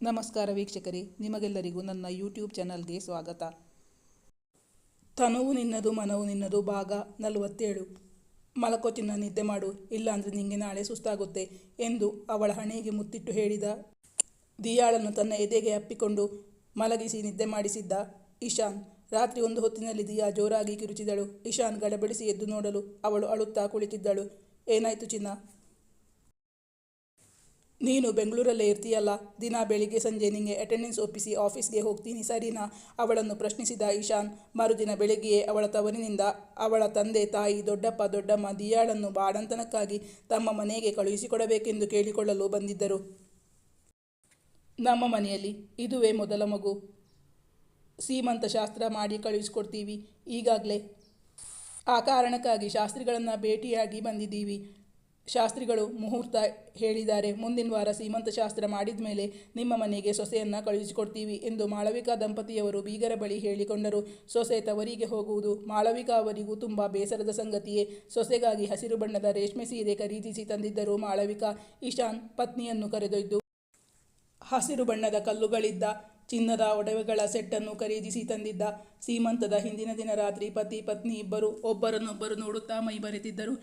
ನಮಸ್ಕಾರ ವೀಕ್ಷಕರೇ, ನಿಮಗೆಲ್ಲರಿಗೂ ನನ್ನ ಯೂಟ್ಯೂಬ್ ಚಾನಲ್ಗೆ ಸ್ವಾಗತ. ತನುವು ನಿನ್ನದು, ಮನವು ನಿನ್ನದು ಭಾಗ ನಲವತ್ತೇಳು. ಮಲಕೋ ಚಿನ್ನ ನಿದ್ದೆ ಮಾಡು, ಇಲ್ಲಾಂದ್ರೆ ನಿಂಗೆ ನಾಳೆ ಸುಸ್ತಾಗುತ್ತೆ ಎಂದು ಅವಳ ಹಣೆಗೆ ಮುತ್ತಿಟ್ಟು ಹೇಳಿದ. ದಿಯಾಳನ್ನು ತನ್ನ ಎದೆಗೆ ಅಪ್ಪಿಕೊಂಡು ಮಲಗಿಸಿ ನಿದ್ದೆ ಮಾಡಿಸಿದ್ದ ಇಶಾನ್. ರಾತ್ರಿ ಒಂದು ಹೊತ್ತಿನಲ್ಲಿ ದಿಯಾ ಜೋರಾಗಿ ಕಿರುಚಿದಳು. ಇಶಾನ್ ಗಡಬಡಿಸಿ ಎದ್ದು ನೋಡಲು ಅವಳು ಅಳುತ್ತಾ ಕುಳಿತಿದ್ದಳು. ಏನಾಯಿತು ಚಿನ್ನ? ನೀನು ಬೆಂಗಳೂರಲ್ಲೇ ಇರ್ತೀಯಲ್ಲ? ದಿನ ಬೆಳಿಗ್ಗೆ ಸಂಜೆ ನಿಂಗೆ ಅಟೆಂಡೆನ್ಸ್ ಒಪ್ಪಿಸಿ ಆಫೀಸ್ಗೆ ಹೋಗ್ತೀನಿ. ಸರಿನಾ? ಅವಳನ್ನು ಪ್ರಶ್ನಿಸಿದ ಇಶಾನ್ ಮರುದಿನ ಬೆಳಗ್ಗೆಯೇ ಅವಳ ತವರಿನಿಂದ ಅವಳ ತಂದೆ, ತಾಯಿ, ದೊಡ್ಡಪ್ಪ, ದೊಡ್ಡಮ್ಮ, ದಿಯಾಳನ್ನು ಬಾಡಂತನಕ್ಕಾಗಿ ತಮ್ಮ ಮನೆಗೆ ಕಳುಹಿಸಿಕೊಡಬೇಕೆಂದು ಕೇಳಿಕೊಳ್ಳಲು ಬಂದಿದ್ದರು. ನಮ್ಮ ಮನೆಯಲ್ಲಿ ಇದುವೇ ಮೊದಲ ಮಗು. ಸೀಮಂತ ಶಾಸ್ತ್ರ ಮಾಡಿ ಕಳುಹಿಸಿಕೊಡ್ತೀವಿ. ಈಗಾಗಲೇ ಆ ಕಾರಣಕ್ಕಾಗಿ ಶಾಸ್ತ್ರಿಗಳನ್ನು ಭೇಟಿಯಾಗಿ ಬಂದಿದ್ದೀವಿ. ಶಾಸ್ತ್ರಿಗಳು ಮುಹೂರ್ತ ಹೇಳಿದ್ದಾರೆ. ಮುಂದಿನ ವಾರ ಸೀಮಂತ ಶಾಸ್ತ್ರ ಮಾಡಿದ ಮೇಲೆ ನಿಮ್ಮ ಮನೆಗೆ ಸೊಸೆಯನ್ನು ಕಳುಹಿಸಿಕೊಡ್ತೀವಿ ಎಂದು ಮಾಳವಿಕಾ ದಂಪತಿಯವರು ಬೀಗರ ಬಳಿ ಹೇಳಿಕೊಂಡರು. ಸೊಸೆ ತವರಿಗೆ ಹೋಗುವುದು ಮಾಳವಿಕಾ ಅವರಿಗೂ ತುಂಬ ಬೇಸರದ ಸಂಗತಿಯೇ. ಸೊಸೆಗಾಗಿ ಹಸಿರು ಬಣ್ಣದ ರೇಷ್ಮೆ ಸೀರೆ ಖರೀದಿಸಿ ತಂದಿದ್ದರು ಮಾಳವಿಕಾ. ಇಶಾನ್ ಪತ್ನಿಯನ್ನು ಕರೆದೊಯ್ದು ಹಸಿರು ಬಣ್ಣದ ಕಲ್ಲುಗಳಿದ್ದ ಚಿನ್ನದ ಒಡವೆಗಳ ಸೆಟ್ಟನ್ನು ಖರೀದಿಸಿ ತಂದಿದ್ದ ಸೀಮಂತದ ಹಿಂದಿನ ದಿನ ರಾತ್ರಿ ಪತಿ ಪತ್ನಿ ಇಬ್ಬರು ಒಬ್ಬರನ್ನೊಬ್ಬರು ನೋಡುತ್ತಾ ಮೈ ಬರೆತಿದ್ದರು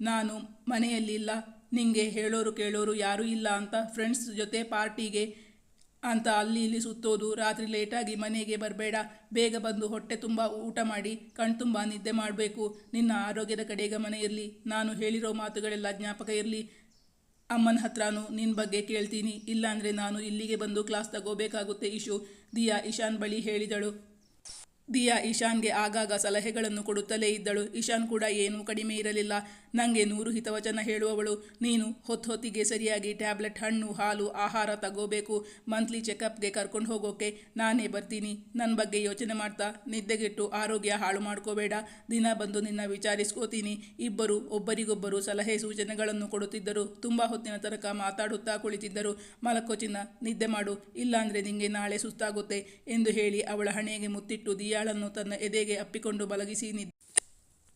ನಾನು ಮನೆಯಲ್ಲಿಲ್ಲ ನಿಂಗೆ ಹೇಳೋರು ಕೇಳೋರು ಯಾರೂ ಇಲ್ಲ ಅಂತ ಫ್ರೆಂಡ್ಸ್ ಜೊತೆ ಪಾರ್ಟಿಗೆ ಅಂತ ಅಲ್ಲಿ ಇಲ್ಲಿ ಸುತ್ತೋದು, ರಾತ್ರಿ ಲೇಟಾಗಿ ಮನೆಗೆ ಬರಬೇಡ, ಬೇಗ ಬಂದು ಹೊಟ್ಟೆ ತುಂಬ ಊಟ ಮಾಡಿ ಕಣ್ತುಂಬ ನಿದ್ದೆ ಮಾಡಬೇಕು, ನಿನ್ನ ಆರೋಗ್ಯದ ಕಡೆ ಗಮನ ಇರಲಿ, ನಾನು ಹೇಳಿರೋ ಮಾತುಗಳೆಲ್ಲ ಜ್ಞಾಪಕ ಇರಲಿ, ಅಮ್ಮನ ಹತ್ರನೂ ನಿನ್ನ ಬಗ್ಗೆ ಕೇಳ್ತೀನಿ, ಇಲ್ಲಾಂದರೆ ನಾನು ಇಲ್ಲಿಗೆ ಬಂದು ಕ್ಲಾಸ್ ತಗೋಬೇಕಾಗುತ್ತೆ ಇಶು, ದಿಯಾ ಇಶಾನ್ ಬಳಿ ಹೇಳಿದಳು. ದಿಯಾ ಇಶಾನ್ಗೆ ಆಗಾಗ ಸಲಹೆಗಳನ್ನು ಕೊಡುತ್ತಲೇ ಇದ್ದಳು, ಇಶಾನ್ ಕೂಡ ಏನೂ ಕಡಿಮೆ ಇರಲಿಲ್ಲ ನನಗೆ ನೂರು ಹಿತವಚನ ಹೇಳುವವಳು. ನೀನು ಹೊತ್ತು ಹೊತ್ತಿಗೆ ಸರಿಯಾಗಿ ಟ್ಯಾಬ್ಲೆಟ್, ಹಣ್ಣು, ಹಾಲು, ಆಹಾರ ತಗೋಬೇಕು. ಮಂತ್ಲಿ ಚೆಕಪ್ಗೆ ಕರ್ಕೊಂಡು ಹೋಗೋಕೆ ನಾನೇ ಬರ್ತೀನಿ. ನನ್ನ ಬಗ್ಗೆ ಯೋಚನೆ ಮಾಡ್ತಾ ನಿದ್ದೆಗೆಟ್ಟು ಆರೋಗ್ಯ ಹಾಳು ಮಾಡ್ಕೋಬೇಡ. ದಿನ ಬಂದು ನಿನ್ನ ವಿಚಾರಿಸ್ಕೋತೀನಿ. ಇಬ್ಬರು ಒಬ್ಬರಿಗೊಬ್ಬರು ಸಲಹೆ ಸೂಚನೆಗಳನ್ನು ಕೊಡುತ್ತಿದ್ದರು. ತುಂಬ ಹೊತ್ತಿನ ತನಕ ಮಾತಾಡುತ್ತಾ ಕುಳಿತಿದ್ದರು. ಮಲಕ್ಕೋ ಚಿನ್ನ, ನಿದ್ದೆ ಮಾಡು. ಇಲ್ಲಾಂದರೆ ನಿಂಗೆ ನಾಳೆ ಸುಸ್ತಾಗುತ್ತೆ ಎಂದು ಹೇಳಿ ಅವಳ ಹಣೆಗೆ ಮುತ್ತಿಟ್ಟು ದಿಯಾಳನ್ನು ತನ್ನ ಎದೆಗೆ ಅಪ್ಪಿಕೊಂಡು ಬಲಗಿಸಿ ನಿದ್ದೆ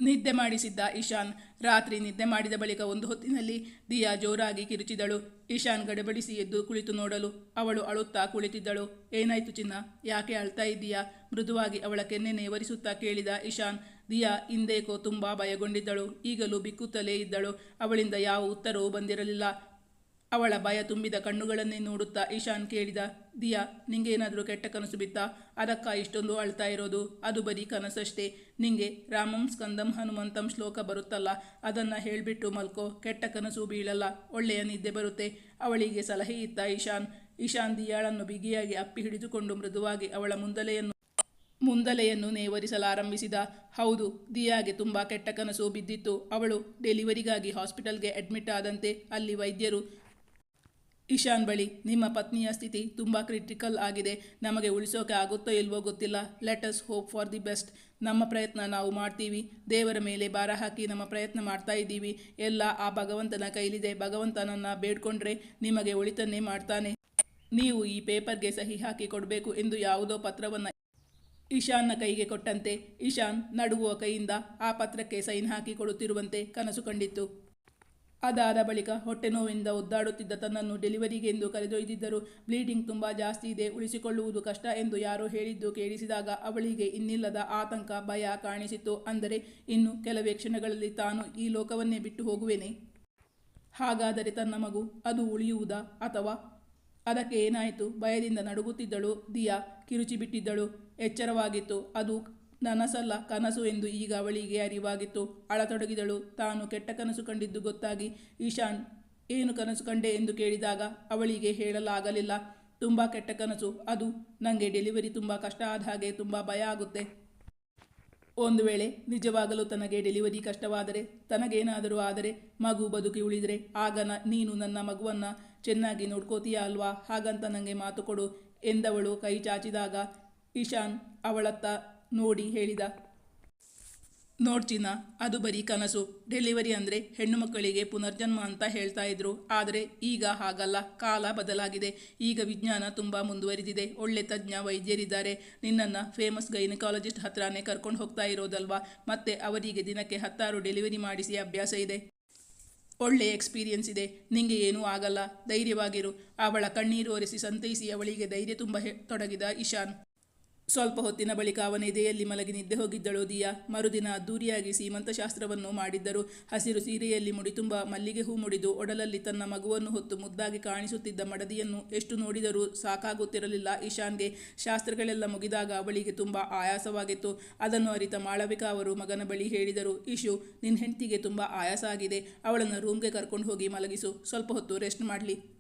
ನಿದ್ದೆ ಮಾಡಿಸಿದ್ದ ಇಶಾನ್ ರಾತ್ರಿ ನಿದ್ದೆ ಮಾಡಿದ ಬಳಿಕ ಒಂದು ಹೊತ್ತಿನಲ್ಲಿ ದಿಯಾ ಜೋರಾಗಿ ಕಿರುಚಿದಳು. ಇಶಾನ್ ಗಡಬಡಿಸಿ ಎದ್ದು ಕುಳಿತು ನೋಡಲು ಅವಳು ಅಳುತ್ತಾ ಕುಳಿತಿದ್ದಳು. ಏನಾಯ್ತು ಚಿನ್ನ? ಯಾಕೆ ಅಳ್ತಾ ಇದ್ದೀಯಾ? ಮೃದುವಾಗಿ ಅವಳ ಕೆನ್ನೆ ನೇವರಿಸುತ್ತಾ ಕೇಳಿದ ಇಶಾನ್ ದಿಯಾ ಹಿಂದೇಕೋ ತುಂಬಾ ಭಯಗೊಂಡಿದ್ದಳು. ಈಗಲೂ ಬಿಕ್ಕುತ್ತಲೇ ಇದ್ದಳು. ಅವಳಿಂದ ಯಾವ ಉತ್ತರವೂ ಬಂದಿರಲಿಲ್ಲ. ಅವಳ ಭಯ ತುಂಬಿದ ಕಣ್ಣುಗಳನ್ನೇ ನೋಡುತ್ತಾ ಈಶಾನ್ ಕೇಳಿದ, ದಿಯಾ ನಿಂಗೇನಾದರೂ ಕೆಟ್ಟ ಕನಸು ಬಿತ್ತಾ? ಅದಕ್ಕ ಇಷ್ಟೊಂದು ಅಳ್ತಾ ಇರೋದು. ಅದು ಬರೀ ಕನಸಷ್ಟೇ. ನಿಂಗೆ ರಾಮಂ ಸ್ಕಂದಂ ಹನುಮಂತಂ ಶ್ಲೋಕ ಬರುತ್ತಲ್ಲ, ಅದನ್ನು ಹೇಳಿಬಿಟ್ಟು ಮಲ್ಕೋ. ಕೆಟ್ಟ ಕನಸು ಬೀಳಲ್ಲ. ಒಳ್ಳೆಯ ನಿದ್ದೆ ಬರುತ್ತೆ. ಅವಳಿಗೆ ಸಲಹೆ ಇತ್ತ ಈಶಾನ್. ಈಶಾನ್ ದಿಯಾಳನ್ನು ಬಿಗಿಯಾಗಿ ಅಪ್ಪಿ ಹಿಡಿದುಕೊಂಡು ಮೃದುವಾಗಿ ಅವಳ ಮುಂದಲೆಯನ್ನು ಮುಂದಲೆಯನ್ನು ನೇವರಿಸಲಾರಂಭಿಸಿದ. ಹೌದು, ದಿಯಾಗೆ ತುಂಬ ಕೆಟ್ಟ ಕನಸು ಬಿದ್ದಿತ್ತು. ಅವಳು ಡೆಲಿವರಿಗಾಗಿ ಹಾಸ್ಪಿಟಲ್ಗೆ ಅಡ್ಮಿಟ್ ಆದಂತೆ ಅಲ್ಲಿ ವೈದ್ಯರು ಇಶಾನ್ ಬಳಿ ನಿಮ್ಮ ಪತ್ನಿಯ ಸ್ಥಿತಿ ತುಂಬ ಕ್ರಿಟಿಕಲ್ ಆಗಿದೆ. ನಮಗೆ ಉಳಿಸೋಕೆ ಆಗುತ್ತೋ ಇಲ್ವೋ ಗೊತ್ತಿಲ್ಲ. Let's hope for the best ನಮ್ಮ ಪ್ರಯತ್ನ ನಾವು ಮಾಡ್ತೀವಿ. ದೇವರ ಮೇಲೆ ಭಾರ ಹಾಕಿ ನಮ್ಮ ಪ್ರಯತ್ನ ಮಾಡ್ತಾ ಇದ್ದೀವಿ. ಎಲ್ಲ ಆ ಭಗವಂತನ ಕೈಲಿದೆ. ಭಗವಂತನನ್ನು ಬೇಡ್ಕೊಂಡ್ರೆ ನಿಮಗೆ ಒಳಿತನ್ನೇ ಮಾಡ್ತಾನೆ. ನೀವು ಈ ಪೇಪರ್ಗೆ ಸಹಿ ಹಾಕಿ ಕೊಡಬೇಕು ಎಂದು ಯಾವುದೋ ಪತ್ರವನ್ನು ಇಶಾನ್ನ ಕೈಗೆ ಕೊಟ್ಟಂತೆ. ಇಶಾನ್ ನಡುಗುವ ಕೈಯಿಂದ ಆ ಪತ್ರಕ್ಕೆ ಸೈನ್ ಹಾಕಿ ಕೊಡುತ್ತಿರುವಂತೆ ಕನಸು ಕಂಡಿತ್ತು. ಅದಾದ ಬಳಿಕ ಹೊಟ್ಟೆ ನೋವಿಂದ ಒದ್ದಾಡುತ್ತಿದ್ದ ತನ್ನನ್ನು ಡೆಲಿವರಿಗೆ ಎಂದು ಕರೆದೊಯ್ದಿದ್ದರು. ಬ್ಲೀಡಿಂಗ್ ತುಂಬ ಜಾಸ್ತಿ ಇದೆ, ಉಳಿಸಿಕೊಳ್ಳುವುದು ಕಷ್ಟ ಎಂದು ಯಾರೋ ಹೇಳಿದ್ದು ಕೇಳಿಸಿದಾಗ ಅವಳಿಗೆ ಇನ್ನಿಲ್ಲದ ಆತಂಕ, ಭಯ ಕಾಣಿಸಿತು ಅಂದರೆ, ಇನ್ನು ಕೆಲವೇ ಕ್ಷಣಗಳಲ್ಲಿ ತಾನು ಈ ಲೋಕವನ್ನೇ ಬಿಟ್ಟು ಹೋಗುವೆನೆ? ಹಾಗಾದರೆ ತನ್ನ ಮಗು ಅದು ಉಳಿಯುವುದಾ ಅಥವಾ ಅದಕ್ಕೆ ಏನಾಯಿತು? ಭಯದಿಂದ ನಡುಗುತ್ತಿದ್ದಳು, ದಿಯಾ ಕಿರುಚಿ ಬಿಟ್ಟಿದ್ದಳು ಎಚ್ಚರವಾಗಿತ್ತು. ಅದು ನನಸಲ್ಲ ಕನಸು ಎಂದು ಈಗ ಅವಳಿಗೆ ಅರಿವಾಗಿತ್ತು. ಅಳತೊಡಗಿದಳು. ತಾನು ಕೆಟ್ಟ ಕನಸು ಕಂಡಿದ್ದು ಗೊತ್ತಾಗಿ, ಈಶಾನ್, ಏನು ಕನಸು ಕಂಡೆ? ಎಂದು ಕೇಳಿದಾಗ ಅವಳಿಗೆ ಹೇಳಲಾಗಲಿಲ್ಲ. ತುಂಬ ಕೆಟ್ಟ ಕನಸು. ಅದು ನನಗೆ ಡೆಲಿವರಿ ತುಂಬ ಕಷ್ಟ ಆದ ಹಾಗೆ ತುಂಬ ಭಯ ಆಗುತ್ತೆ. ಒಂದು ವೇಳೆ ನಿಜವಾಗಲೂ ತನಗೆ ಡೆಲಿವರಿ ಕಷ್ಟವಾದರೆ, ತನಗೇನಾದರೂ ಆದರೆ ಮಗು ಬದುಕಿ ಉಳಿದರೆ, ಆಗ ನೀನು ನನ್ನ ಮಗುವನ್ನು ಚೆನ್ನಾಗಿ ನೋಡ್ಕೋತೀಯ ಅಲ್ವಾ? ಹಾಗಂತ ನನಗೆ ಮಾತು ಕೊಡು ಎಂದವಳು ಕೈ ಚಾಚಿದಾಗ ಇಶಾನ್ ಅವಳತ್ತ ನೋಡಿ ಹೇಳಿದ. ನೋಡ್ತೀನ ಅದು ಬರೀ ಕನಸು. ಡೆಲಿವರಿ ಅಂದರೆ ಹೆಣ್ಣು ಮಕ್ಕಳಿಗೆ ಪುನರ್ಜನ್ಮ ಅಂತ ಹೇಳ್ತಾ ಇದ್ರು. ಆದರೆ ಈಗ ಹಾಗಲ್ಲ. ಕಾಲ ಬದಲಾಗಿದೆ. ಈಗ ವಿಜ್ಞಾನ ತುಂಬ ಮುಂದುವರಿದಿದೆ. ಒಳ್ಳೆ ತಜ್ಞ, ವೈದ್ಯರಿದ್ದಾರೆ. ನಿನ್ನನ್ನು ಫೇಮಸ್ ಗೈನಕಾಲಜಿಸ್ಟ್ ಹತ್ರನೇ ಕರ್ಕೊಂಡು ಹೋಗ್ತಾ ಇರೋದಲ್ವಾ? ಮತ್ತೆ ಅವರಿಗೆ ದಿನಕ್ಕೆ ಹತ್ತಾರು ಡೆಲಿವರಿ ಮಾಡಿಸಿ ಅಭ್ಯಾಸ ಇದೆ. ಒಳ್ಳೆ ಎಕ್ಸ್ಪೀರಿಯನ್ಸ್ ಇದೆ. ನಿಂಗೆ ಏನೂ ಆಗಲ್ಲ. ಧೈರ್ಯವಾಗಿರು. ಅವಳ ಕಣ್ಣೀರು ಒರೆಸಿ ಸಂತೈಸಿ ಅವಳಿಗೆ ಧೈರ್ಯ ತುಂಬ ತೊಡಗಿದ ಇಶಾನ್. ಸ್ವಲ್ಪ ಹೊತ್ತಿನ ಬಳಿಕ ಅವನ ಎದೆಯಲ್ಲಿ ಮಲಗಿ ನಿದ್ದೆ ಹೋಗಿದ್ದಳು ದಿಯಾ. ಮರುದಿನ ಅದ್ದೂರಿಯಾಗಿ ಸೀಮಂತ ಶಾಸ್ತ್ರವನ್ನು ಮಾಡಿದ್ದರು. ಹಸಿರು ಸೀರೆಯಲ್ಲಿ ಮುಡಿತುಂಬ ಮಲ್ಲಿಗೆ ಹೂ ಮುಡಿದು ಒಡಲಲ್ಲಿ ತನ್ನ ಮಗುವನ್ನು ಹೊತ್ತು ಮುದ್ದಾಗಿ ಕಾಣಿಸುತ್ತಿದ್ದ ಮಡದಿಯನ್ನು ಎಷ್ಟು ನೋಡಿದರೂ ಸಾಕಾಗುತ್ತಿರಲಿಲ್ಲ ಇಶಾನ್ಗೆ ಶಾಸ್ತ್ರಗಳೆಲ್ಲ ಮುಗಿದಾಗ ಅವಳಿಗೆ ತುಂಬ ಆಯಾಸವಾಗಿತ್ತು. ಅದನ್ನು ಅರಿತ ಮಾಳವಿಕಾ ಅವರು ಮಗನ ಬಳಿ ಹೇಳಿದರು ಇಶು ನಿನ್ನ ಹೆಂಡತಿಗೆ ತುಂಬ ಆಯಾಸ ಆಗಿದೆ. ಅವಳನ್ನು ರೂಮ್ಗೆ ಕರ್ಕೊಂಡು ಹೋಗಿ ಮಲಗಿಸು. ಸ್ವಲ್ಪ ಹೊತ್ತು ರೆಸ್ಟ್ ಮಾಡಲಿ.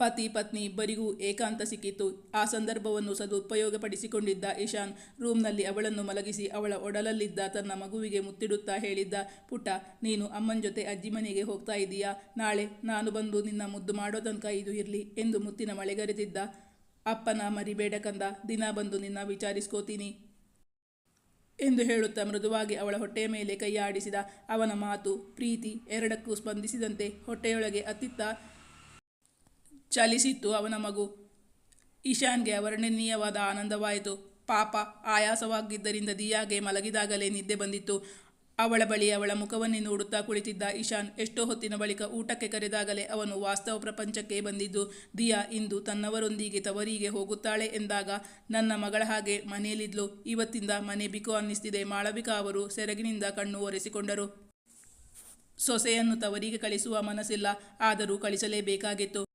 ಪತಿ ಪತ್ನಿ ಇಬ್ಬರಿಗೂ ಏಕಾಂತ ಸಿಕ್ಕಿತ್ತು. ಆ ಸಂದರ್ಭವನ್ನು ಸದುಪಯೋಗಪಡಿಸಿಕೊಂಡಿದ್ದ ಇಶಾನ್ ರೂಮ್ನಲ್ಲಿ ಅವಳನ್ನು ಮಲಗಿಸಿ ಅವಳ ಒಡಲಲ್ಲಿದ್ದ ತನ್ನ ಮಗುವಿಗೆ ಮುತ್ತಿಡುತ್ತಾ ಹೇಳಿದ್ದ, ಪುಟ್ಟ, ನೀನು ಅಮ್ಮನ ಜೊತೆ ಅಜ್ಜಿ ಮನೆಗೆ ಹೋಗ್ತಾ ಇದೀಯಾ? ನಾಳೆ ನಾನು ಬಂದು ನಿನ್ನ ಮುದ್ದು ಮಾಡೋ ತನಕ ಇದು ಇರಲಿ ಎಂದು ಮುತ್ತಿನ ಮಳೆಗರೆದಿದ್ದ, ಅಪ್ಪನ ಮರಿಬೇಡ ಕಂದ, ದಿನ ಬಂದು ನಿನ್ನ ವಿಚಾರಿಸ್ಕೋತೀನಿ ಎಂದು ಹೇಳುತ್ತಾ ಮೃದುವಾಗಿ ಅವಳ ಹೊಟ್ಟೆಯ ಮೇಲೆ ಕೈಯಾಡಿಸಿದ ಅವನ ಮಾತು, ಪ್ರೀತಿ ಎರಡಕ್ಕೂ ಸ್ಪಂದಿಸಿದಂತೆ ಹೊಟ್ಟೆಯೊಳಗೆ ಅತ್ತಿತ್ತ ಚಲಿಸಿತ್ತು ಅವನ ಮಗು. ಇಶಾನ್ಗೆ ಅವರ್ಣನೀಯವಾದ ಆನಂದವಾಯಿತು. ಪಾಪ ಆಯಾಸವಾಗಿದ್ದರಿಂದ ದಿಯಾಗೆ ಮಲಗಿದಾಗಲೇ ನಿದ್ದೆ ಬಂದಿತ್ತು. ಅವಳ ಬಳಿ ಅವಳ ಮುಖವನ್ನೇ ನೋಡುತ್ತಾ ಕುಳಿತಿದ್ದ ಇಶಾನ್ ಎಷ್ಟೋ ಹೊತ್ತಿನ ಬಳಿಕ ಊಟಕ್ಕೆ ಕರೆದಾಗಲೇ ಅವನು ವಾಸ್ತವ ಪ್ರಪಂಚಕ್ಕೆ ಬಂದಿದ್ದು, ದಿಯಾ ಇಂದು ತನ್ನವರೊಂದಿಗೆ ತವರಿಗೆ ಹೋಗುತ್ತಾಳೆ ಎಂದಾಗ ನನ್ನ ಮಗಳ ಹಾಗೆ ಮನೆಯಲ್ಲಿದ್ಲು. ಇವತ್ತಿಂದ ಮನೆ ಬಿಕೋ ಅನ್ನಿಸ್ತಿದೆ. ಮಾಳವಿಕಾ ಅವರು ಸೆರಗಿನಿಂದ ಕಣ್ಣು ಒರೆಸಿಕೊಂಡರು. ಸೊಸೆಯನ್ನು ತವರಿಗೆ ಕಳಿಸುವ ಮನಸ್ಸಿಲ್ಲ. ಆದರೂ ಕಳಿಸಲೇಬೇಕಾಗಿತ್ತು.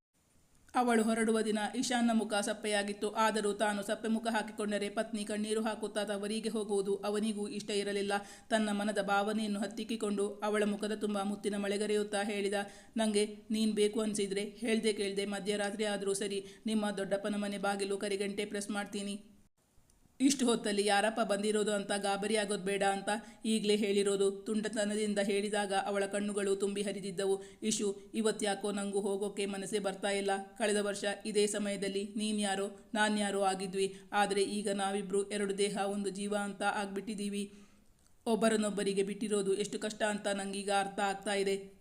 ಅವಳು ಹೊರಡುವ ದಿನ ಈಶಾನ್ನ ಮುಖ ಸಪ್ಪೆಯಾಗಿತ್ತು. ಆದರೂ ತಾನು ಸಪ್ಪೆ ಮುಖ ಹಾಕಿಕೊಂಡರೆ ಪತ್ನಿ ಕಣ್ಣೀರು ಹಾಕುತ್ತಾ ತವರಿಗೆ ಹೋಗುವುದು ಅವನಿಗೂ ಇಷ್ಟ ಇರಲಿಲ್ಲ. ತನ್ನ ಮನದ ಭಾವನೆಯನ್ನು ಹತ್ತಿಕ್ಕಿಕೊಂಡು ಅವಳ ಮುಖದ ತುಂಬ ಮುತ್ತಿನ ಮಳೆಗರೆಯುತ್ತಾ ಹೇಳಿದ ನನಗೆ ನೀನು ಬೇಕು ಅನಿಸಿದ್ರೆ ಹೇಳ್ದೆ ಕೇಳ್ದೆ ಮಧ್ಯರಾತ್ರಿ ಆದರೂ ಸರಿ, ನಿಮ್ಮ ದೊಡ್ಡಪ್ಪನ ಮನೆ ಬಾಗಿಲು ಕರಿಗಂಟೆ ಪ್ರೆಸ್ ಮಾಡ್ತೀನಿ. ಇಷ್ಟು ಹೊತ್ತಲ್ಲಿ ಯಾರಪ್ಪ ಬಂದಿರೋದು ಅಂತ ಗಾಬರಿ ಆಗೋದು ಬೇಡ ಅಂತ ಈಗಲೇ ಹೇಳಿರೋದು. ತುಂಡತನದಿಂದ ಹೇಳಿದಾಗ ಅವಳ ಕಣ್ಣುಗಳು ತುಂಬಿ ಹರಿದಿದ್ದವು. ಇಶು, ಇವತ್ತ್ಯಾಕೋ ನಂಗೂ ಹೋಗೋಕೆ ಮನಸ್ಸೇ ಬರ್ತಾ ಇಲ್ಲ. ಕಳೆದ ವರ್ಷ ಇದೇ ಸಮಯದಲ್ಲಿ ನೀನ್ಯಾರೋ ನಾನ್ಯಾರೋ ಆಗಿದ್ವಿ. ಆದರೆ ಈಗ ನಾವಿಬ್ಬರು ಎರಡು ದೇಹ, ಒಂದು ಜೀವ ಅಂತ ಆಗ್ಬಿಟ್ಟಿದ್ದೀವಿ ಒಬ್ಬರನ್ನೊಬ್ಬರಿಗೆ ಬಿಟ್ಟಿರೋದು ಎಷ್ಟು ಕಷ್ಟ ಅಂತ ನಂಗೀಗ ಅರ್ಥ ಆಗ್ತಾ ಇದೆ.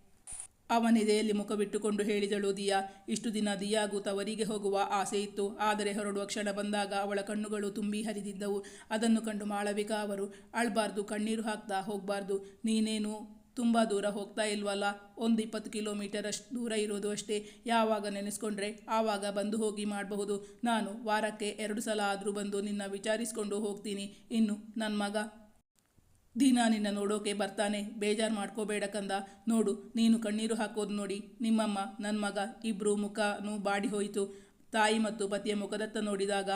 ಅವನೆದೆಯಲ್ಲಿ ಮುಖ ಬಿಟ್ಟುಕೊಂಡು ಹೇಳಿದಳು, ದಿಯಾ, ಇಷ್ಟು ದಿನ ದಿಯಾಗೂ ತವರಿಗೆ ಹೋಗುವ ಆಸೆ ಇತ್ತು. ಆದರೆ ಹೊರಡುವ ಕ್ಷಣ ಬಂದಾಗ ಅವಳ ಕಣ್ಣುಗಳು ತುಂಬಿ ಹರಿದಿದ್ದವು. ಅದನ್ನು ಕಂಡು ಮಾಳವಿಕ ಅವರು, ಅಳ್ಬಾರ್ದು, ಕಣ್ಣೀರು ಹಾಕ್ತಾ ಹೋಗಬಾರ್ದು. ನೀನೇನು ತುಂಬ ದೂರ ಹೋಗ್ತಾ ಇಲ್ವಲ್ಲ? ಒಂದು ಇಪ್ಪತ್ತು ಕಿಲೋಮೀಟರ್ ಅಷ್ಟು ದೂರ ಇರೋದು ಅಷ್ಟೇ. ಯಾವಾಗ ನೆನೆಸ್ಕೊಂಡ್ರೆ ಆವಾಗ ಬಂದು ಹೋಗಿ ಮಾಡಬಹುದು. ನಾನು ವಾರಕ್ಕೆ ಎರಡು ಸಲ ಆದರೂ ಬಂದು ನಿನ್ನ ವಿಚಾರಿಸ್ಕೊಂಡು ಹೋಗ್ತೀನಿ. ಇನ್ನು ನನ್ನ ಮಗ ದಿನ ನಿನ್ನ ನೋಡೋಕೆ ಬರ್ತಾನೆ, ಬೇಜಾರು ಮಾಡ್ಕೋಬೇಡ ಕಂದ. ನೋಡು, ನೀನು ಕಣ್ಣೀರು ಹಾಕೋದು ನೋಡಿ, ನಿಮ್ಮಮ್ಮ ನನ್ನ ಮಗ ಇಬ್ಬರು ಮುಖನೂ ಬಾಡಿ ಹೋಯಿತು. ತಾಯಿ ಮತ್ತು ಪತಿಯ ಮುಖದತ್ತ ನೋಡಿದಾಗ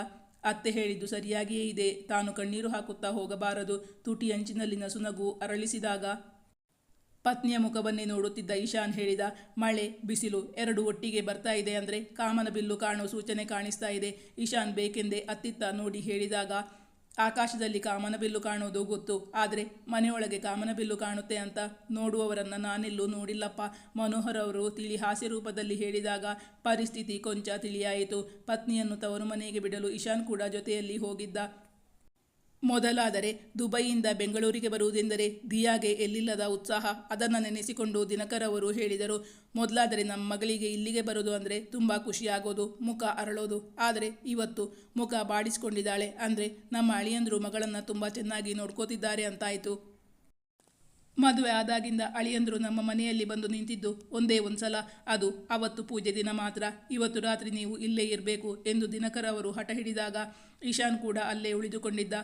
ಅತ್ತೆ ಹೇಳಿದ್ದು ಸರಿಯಾಗಿಯೇ ಇದೆ. ತಾನು ಕಣ್ಣೀರು ಹಾಕುತ್ತಾ ಹೋಗಬಾರದು. ತುಟಿ ಅಂಚಿನಲ್ಲಿ ನಸುನಗು ಅರಳಿಸಿದಾಗ ಪತ್ನಿಯ ಮುಖವನ್ನೇ ನೋಡುತ್ತಿದ್ದ ಈಶಾನ್ ಹೇಳಿದ, ಮಳೆ, ಬಿಸಿಲು ಎರಡು ಒಟ್ಟಿಗೆ ಬರ್ತಾ ಇದೆ ಅಂದರೆ ಕಾಮನ ಬಿಲ್ಲು ಕಾಣೋ ಸೂಚನೆ ಕಾಣಿಸ್ತಾ ಇದೆ. ಈಶಾನ್ ಬೇಕೆಂದೇ ಅತ್ತಿತ್ತ ನೋಡಿ ಹೇಳಿದಾಗ ಆಕಾಶದಲ್ಲಿ ಕಾಮನಬಿಲ್ಲು ಕಾಣೋದು ಗೊತ್ತು. ಆದರೆ ಮನೆಯೊಳಗೆ ಕಾಮನಬಿಲ್ಲು ಕಾಣುತ್ತೆ ಅಂತ ನೋಡುವವರನ್ನು ನಾನೆಲ್ಲೂ ನೋಡಿಲ್ಲಪ್ಪ. ಮನೋಹರ್ ಅವರು ತಿಳಿ ಹಾಸ್ಯ ರೂಪದಲ್ಲಿ ಹೇಳಿದಾಗ ಪರಿಸ್ಥಿತಿ ಕೊಂಚ ತಿಳಿಯಾಯಿತು. ಪತ್ನಿಯನ್ನು ತವರು ಮನೆಗೆ ಬಿಡಲು ಇಶಾನ್ ಕೂಡ ಜೊತೆಯಲ್ಲಿ ಹೋಗಿದ್ದ. ಮೊದಲಾದರೆ ದುಬೈಯಿಂದ ಬೆಂಗಳೂರಿಗೆ ಬರುವುದೆಂದರೆ ದಿಯಾಗೆ ಎಲ್ಲಿಲ್ಲದ ಉತ್ಸಾಹ. ಅದನ್ನು ನೆನೆಸಿಕೊಂಡು ದಿನಕರ್ ಅವರು ಹೇಳಿದರು, ಮೊದಲಾದರೆ ನಮ್ಮ ಮಗಳಿಗೆ ಇಲ್ಲಿಗೆ ಬರೋದು ಅಂದರೆ ತುಂಬ ಖುಷಿಯಾಗೋದು, ಮುಖ ಅರಳೋದು. ಆದರೆ ಇವತ್ತು ಮುಖ ಬಾಡಿಸಿಕೊಂಡಿದ್ದಾಳೆ ಅಂದರೆ ನಮ್ಮ ಅಳಿಯಂದರು ಮಗಳನ್ನು ತುಂಬ ಚೆನ್ನಾಗಿ ನೋಡ್ಕೋತಿದ್ದಾರೆ ಅಂತಾಯಿತು. ಮದುವೆ ಆದಾಗಿಂದ ಅಳಿಯಂದರು ನಮ್ಮ ಮನೆಯಲ್ಲಿ ಬಂದು ನಿಂತಿದ್ದು ಒಂದೇ ಒಂದ್ಸಲ. ಅದು ಅವತ್ತು ಪೂಜೆ ದಿನ ಮಾತ್ರ. ಇವತ್ತು ರಾತ್ರಿ ನೀವು ಇಲ್ಲೇ ಇರಬೇಕು ಎಂದು ದಿನಕರ್ ಅವರು ಹಠ ಹಿಡಿದಾಗ, ಇಶಾನ್ ಕೂಡ ಅಲ್ಲೇ ಉಳಿದುಕೊಂಡಿದ್ದ.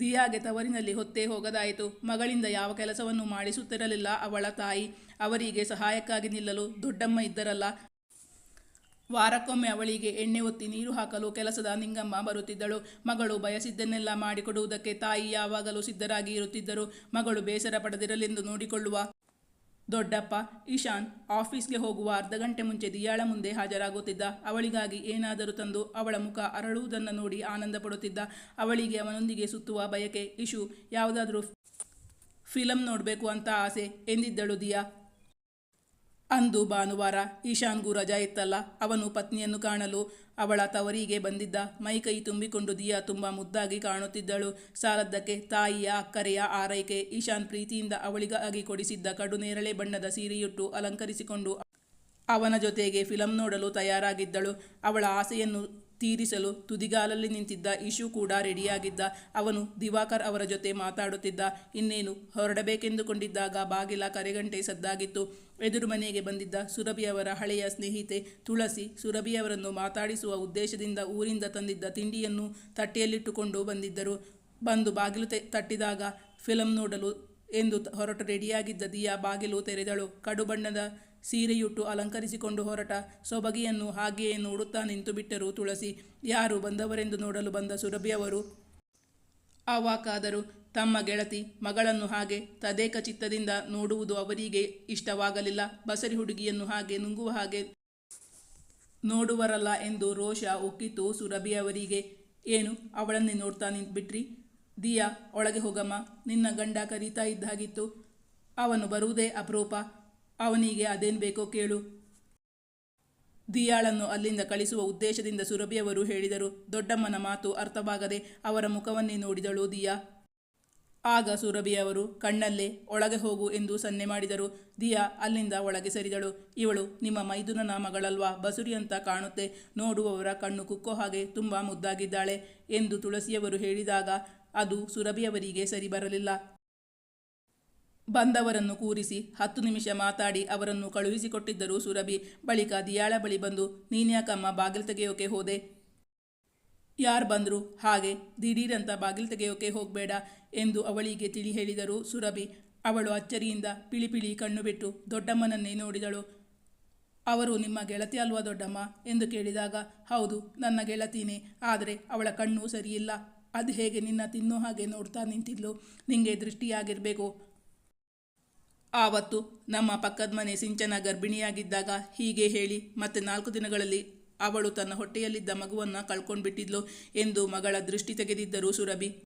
ದಿಯಾಗೆ ತವರಿನಲ್ಲಿ ಹೊತ್ತೇ ಹೋಗದಾಯಿತು. ಮಗಳಿಂದ ಯಾವ ಕೆಲಸವನ್ನು ಮಾಡಿಸುತ್ತಿರಲಿಲ್ಲ ಅವಳ ತಾಯಿ. ಅವರಿಗೆ ಸಹಾಯಕ್ಕಾಗಿ ನಿಲ್ಲಲು ದೊಡ್ಡಮ್ಮ ಇದ್ದರಲ್ಲ. ವಾರಕ್ಕೊಮ್ಮೆ ಅವಳಿಗೆ ಎಣ್ಣೆ ಒತ್ತಿ ನೀರು ಹಾಕಲು ಕೆಲಸದ ನಿಂಗಮ್ಮ ಬರುತ್ತಿದ್ದಳು. ಮಗಳು ಬಯಸಿದ್ದನ್ನೆಲ್ಲ ಮಾಡಿಕೊಡುವುದಕ್ಕೆ ತಾಯಿ ಯಾವಾಗಲೂ ಸಿದ್ಧರಾಗಿ ಇರುತ್ತಿದ್ದರು. ಮಗಳು ಬೇಸರ ಪಡೆದಿರಲೆಂದು ನೋಡಿಕೊಳ್ಳುವ ದೊಡ್ಡಪ್ಪ ಇಶಾನ್ ಆಫೀಸ್ಗೆ ಹೋಗುವ ಅರ್ಧ ಗಂಟೆ ಮುಂಚೆ ದಿಯಾಳ ಮುಂದೆ ಹಾಜರಾಗುತ್ತಿದ್ದ. ಅವಳಿಗಾಗಿ ಏನಾದರೂ ತಂದು ಅವಳ ಮುಖ ಅರಳುವುದನ್ನು ನೋಡಿ ಆನಂದ ಪಡುತ್ತಿದ್ದ ಅವಳಿಗೆ ಅವನೊಂದಿಗೆ ಸುತ್ತುವ ಬಯಕೆ ಇಶು, ಯಾವುದಾದ್ರೂ ಫಿಲಂ ನೋಡಬೇಕು ಅಂತ ಆಸೆ ಎಂದಿದ್ದಳು ದಿಯಾ. ಅಂದು ಭಾನುವಾರ ಈಶಾನ್ಗೂ ರಜಾ ಇತ್ತಲ್ಲ, ಅವನು ಪತ್ನಿಯನ್ನು ಕಾಣಲು. ಅವಳ ತವರಿಗೆ ಬಂದಿದ್ದ ಮೈಕೈ ತುಂಬಿಕೊಂಡು ದಿಯಾ ತುಂಬ ಮುದ್ದಾಗಿ ಕಾಣುತ್ತಿದ್ದಳು. ಸಾಲದ್ದಕ್ಕೆ ತಾಯಿಯ ಅಕ್ಕರೆಯ ಆರೈಕೆ ಈಶಾನ್ ಪ್ರೀತಿಯಿಂದ ಅವಳಿಗಾಗಿ ಕೊಡಿಸಿದ್ದ ಕಡುನೇರಳೆ ಬಣ್ಣದ ಸೀರೆಯುಟ್ಟು ಅಲಂಕರಿಸಿಕೊಂಡು ಅವನ ಜೊತೆಗೆ ಫಿಲಂ ನೋಡಲು ತಯಾರಾಗಿದ್ದಳು. ಅವಳ ಆಸೆಯನ್ನು ತೀರಿಸಲು ತುದಿಗಾಲಲ್ಲಿ ನಿಂತಿದ್ದ ಇಶು ಕೂಡ ರೆಡಿಯಾಗಿದ್ದ. ಅವನು ದಿವಾಕರ್ ಅವರ ಜೊತೆ ಮಾತಾಡುತ್ತಿದ್ದ. ಇನ್ನೇನು ಹೊರಡಬೇಕೆಂದುಕೊಂಡಿದ್ದಾಗ ಬಾಗಿಲ ಕರೆಗಂಟೆ ಸದ್ದಾಗಿತ್ತು. ಎದುರು ಮನೆಗೆ ಬಂದಿದ್ದ ಸುರಭಿಯವರ ಹಳೆಯ ಸ್ನೇಹಿತೆ ತುಳಸಿ ಸುರಭಿಯವರನ್ನು ಮಾತಾಡಿಸುವ ಉದ್ದೇಶದಿಂದ ಊರಿಂದ ತಂದಿದ್ದ ತಿಂಡಿಯನ್ನು ತಟ್ಟೆಯಲ್ಲಿಟ್ಟುಕೊಂಡು ಬಂದಿದ್ದರು. ಬಂದು ಬಾಗಿಲು ತಟ್ಟಿದಾಗ ಫಿಲಂ ನೋಡಲು ಎಂದು ಹೊರಟು ರೆಡಿಯಾಗಿದ್ದ ದಿಯಾ ಬಾಗಿಲು ತೆರೆದಳು. ಕಡು ಬಣ್ಣದ ಸೀರೆಯುಟ್ಟು ಅಲಂಕರಿಸಿಕೊಂಡು ಹೊರಟ ಸೊಬಗಿಯನ್ನು ಹಾಗೆಯೇ ನೋಡುತ್ತಾ ನಿಂತು ಬಿಟ್ಟರು ತುಳಸಿ. ಯಾರು ಬಂದವರೆಂದು ನೋಡಲು ಬಂದ ಸುರಭಿಯವರು ಅವಾಕಾದರು ತಮ್ಮ ಗೆಳತಿ ಮಗಳನ್ನು ಹಾಗೆ ತದೇಕ ಚಿತ್ತದಿಂದ ನೋಡುವುದು ಅವರಿಗೆ ಇಷ್ಟವಾಗಲಿಲ್ಲ. ಬಸರಿ ಹುಡುಗಿಯನ್ನು ಹಾಗೆ ನುಂಗುವ ಹಾಗೆ ನೋಡುವರಲ್ಲ ಎಂದು ರೋಷ ಉಕ್ಕಿತು ಸುರಭಿಯವರಿಗೆ ಏನು, ಅವಳನ್ನೇ ನೋಡ್ತಾ ನಿಂತ್ಬಿಟ್ರಿ ದಿಯಾ, ಒಳಗೆ ಹೋಗಮ್ಮ. ನಿನ್ನ ಗಂಡ ಕರೀತಾ ಇದ್ದಾಗಿತ್ತು. ಅವನು ಬರುವುದೇ ಅಪರೂಪ. ಅವನಿಗೆ ಅದೇನು ಬೇಕೋ ಕೇಳು. ದಿಯಾಳನ್ನು ಅಲ್ಲಿಂದ ಕಳಿಸುವ ಉದ್ದೇಶದಿಂದ ಸುರಭಿಯವರು ಹೇಳಿದರು, ದೊಡ್ಡಮ್ಮನ ಮಾತು ಅರ್ಥವಾಗದೆ ಅವರ ಮುಖವನ್ನೇ ನೋಡಿದಳು ದಿಯಾ. ಆಗ ಸುರಭಿಯವರು, ಕಣ್ಣಲ್ಲೇ, ಒಳಗೆ ಹೋಗು ಎಂದು ಸನ್ನೆ ಮಾಡಿದರು. ದಿಯಾ ಅಲ್ಲಿಂದ ಒಳಗೆ ಸರಿದಳು. ಇವಳು ನಿಮ್ಮ ಮೈದುನನ ಮಗಳಲ್ವಾ? ಬಸುರಿ ಅಂತ ಕಾಣುತ್ತೆ. ನೋಡುವವರ ಕಣ್ಣು ಕುಕ್ಕೋ ಹಾಗೆ ತುಂಬ ಮುದ್ದಾಗಿದ್ದಾಳೆ ಎಂದು ತುಳಸಿಯವರು ಹೇಳಿದಾಗ ಅದು ಸುರಭಿಯವರಿಗೆ ಸರಿ ಬರಲಿಲ್ಲ. ಬಂದವರನ್ನು ಕೂರಿಸಿ ಹತ್ತು ನಿಮಿಷ ಮಾತಾಡಿ ಅವರನ್ನು ಕಳುಹಿಸಿಕೊಟ್ಟಿದ್ದರು ಸುರಭಿ. ಬಳಿಕ ದಿಯಾಳ ಬಳಿ ಬಂದು ನೀನ್ಯಾಕಮ್ಮ ಬಾಗಿಲು ತೆಗೆಯೋಕೆ ಹೋದೆ? ಯಾರು ಬಂದರು? ಹಾಗೆ, ದಿಢೀರಂತ ಬಾಗಿಲು ತೆಗೆಯೋಕೆ ಹೋಗಬೇಡ ಎಂದು ಅವಳಿಗೆ ತಿಳಿ ಹೇಳಿದರು ಸುರಭಿ. ಅವಳು ಅಚ್ಚರಿಯಿಂದ ಪಿಳಿಪಿಳಿ ಕಣ್ಣು ಬಿಟ್ಟು ದೊಡ್ಡಮ್ಮನನ್ನೇ ನೋಡಿದಳು. ಅವರು ನಿಮ್ಮ ಗೆಳತಿ ಅಲ್ವಾ ದೊಡ್ಡಮ್ಮ? ಎಂದು ಕೇಳಿದಾಗ, ಹೌದು, ನನ್ನ ಗೆಳತಿನೇ, ಆದರೆ ಅವಳ ಕಣ್ಣು ಸರಿಯಿಲ್ಲ. ಅದು ಹೇಗೆ ನಿನ್ನ ತಿನ್ನೋ ಹಾಗೆ ನೋಡ್ತಾ ನಿಂತಿದ್ಲು? ನಿಂಗೆ ದೃಷ್ಟಿಯಾಗಿರಬೇಕು. ಆವತ್ತು ನಮ್ಮ ಪಕ್ಕದ ಮನೆ ಸಿಂಚನ ಗರ್ಭಿಣಿಯಾಗಿದ್ದಾಗ ಹೀಗೆ ಹೇಳಿ ಮತ್ತೆ ನಾಲ್ಕು ದಿನಗಳಲ್ಲಿ ಅವಳು ತನ್ನ ಹೊಟ್ಟೆಯಲ್ಲಿದ್ದ ಮಗುವನ್ನು ಕಳ್ಕೊಂಡ್ಬಿಟ್ಟಿದ್ಲು ಎಂದು ಮಗಳ ದೃಷ್ಟಿ ತೆಗೆದಿದ್ದರು ಸುರಭಿ.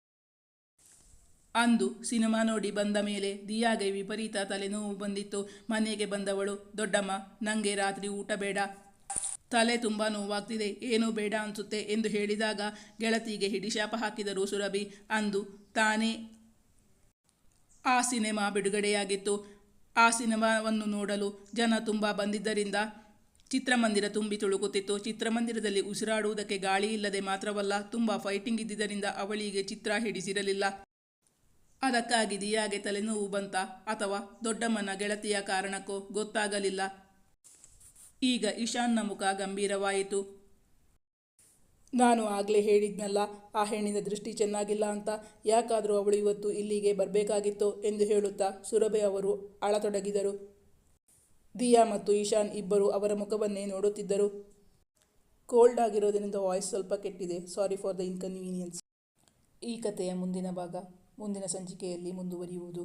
ಅಂದು ಸಿನಿಮಾ ನೋಡಿ ಬಂದ ಮೇಲೆ ದಿಯಾಗೆ ವಿಪರೀತ ತಲೆನೋವು ಬಂದಿತ್ತು. ಮನೆಗೆ ಬಂದವಳು, ದೊಡ್ಡಮ್ಮ ನನಗೆ ರಾತ್ರಿ ಊಟ ಬೇಡ. ತಲೆ ತುಂಬ ನೋವಾಗ್ತಿದೆ, ಏನೂ ಬೇಡ ಅನಿಸುತ್ತೆ ಎಂದು ಹೇಳಿದಾಗ ಗೆಳತಿಗೆ ಹಿಡಿಶಾಪ ಹಾಕಿದರು ಸುರಭಿ. ಅಂದು ತಾನೇ ಆ ಸಿನಿಮಾ ಬಿಡುಗಡೆಯಾಗಿತ್ತು. ಆ ಸಿನಿಮಾವನ್ನು ನೋಡಲು ಜನ ತುಂಬ ಬಂದಿದ್ದರಿಂದ ಚಿತ್ರಮಂದಿರ ತುಂಬಿ ತುಳುಕುತ್ತಿತ್ತು. ಚಿತ್ರಮಂದಿರದಲ್ಲಿ ಉಸಿರಾಡುವುದಕ್ಕೆ ಗಾಳಿ ಇಲ್ಲದೆ ಮಾತ್ರವಲ್ಲ, ತುಂಬ ಫೈಟಿಂಗ್ ಇದ್ದಿದ್ದರಿಂದ ಅವಳಿಗೆ ಚಿತ್ರ ಹಿಡಿಸಿರಲಿಲ್ಲ. ಅದಕ್ಕಾಗಿ ದಿಯಾಗೆ ತಲೆನೋವು ಬಂತ ಅಥವಾ ದೊಡ್ಡಮ್ಮನ ಗೆಳತಿಯ ಕಾರಣಕ್ಕೋ ಗೊತ್ತಾಗಲಿಲ್ಲ. ಈಗ ಇಶಾನ್ನ ಮುಖ ಗಂಭೀರವಾಯಿತು. ನಾನು ಆಗಲೇ ಹೇಳಿದ್ನಲ್ಲ, ಆ ಹೆಣ್ಣಿನ ದೃಷ್ಟಿ ಚೆನ್ನಾಗಿಲ್ಲ ಅಂತ. ಯಾಕಾದರೂ ಅವಳು ಇವತ್ತು ಇಲ್ಲಿಗೆ ಬರಬೇಕಾಗಿತ್ತು ಎಂದು ಹೇಳುತ್ತಾ ಸುರಭೆ ಅವರು ಅಳತೊಡಗಿದರು. ದಿಯಾ ಮತ್ತು ಈಶಾನ್ ಇಬ್ಬರು ಅವರ ಮುಖವನ್ನೇ ನೋಡುತ್ತಿದ್ದರು. ಕೋಲ್ಡ್ ಆಗಿರೋದರಿಂದ ವಾಯ್ಸ್ ಸ್ವಲ್ಪ ಕೆಟ್ಟಿದೆ. Sorry for the inconvenience. ಈ ಕಥೆಯ ಮುಂದಿನ ಭಾಗ, ಮುಂದಿನ ಸಂಚಿಕೆಯಲ್ಲಿ ಮುಂದುವರಿಯುವುದು.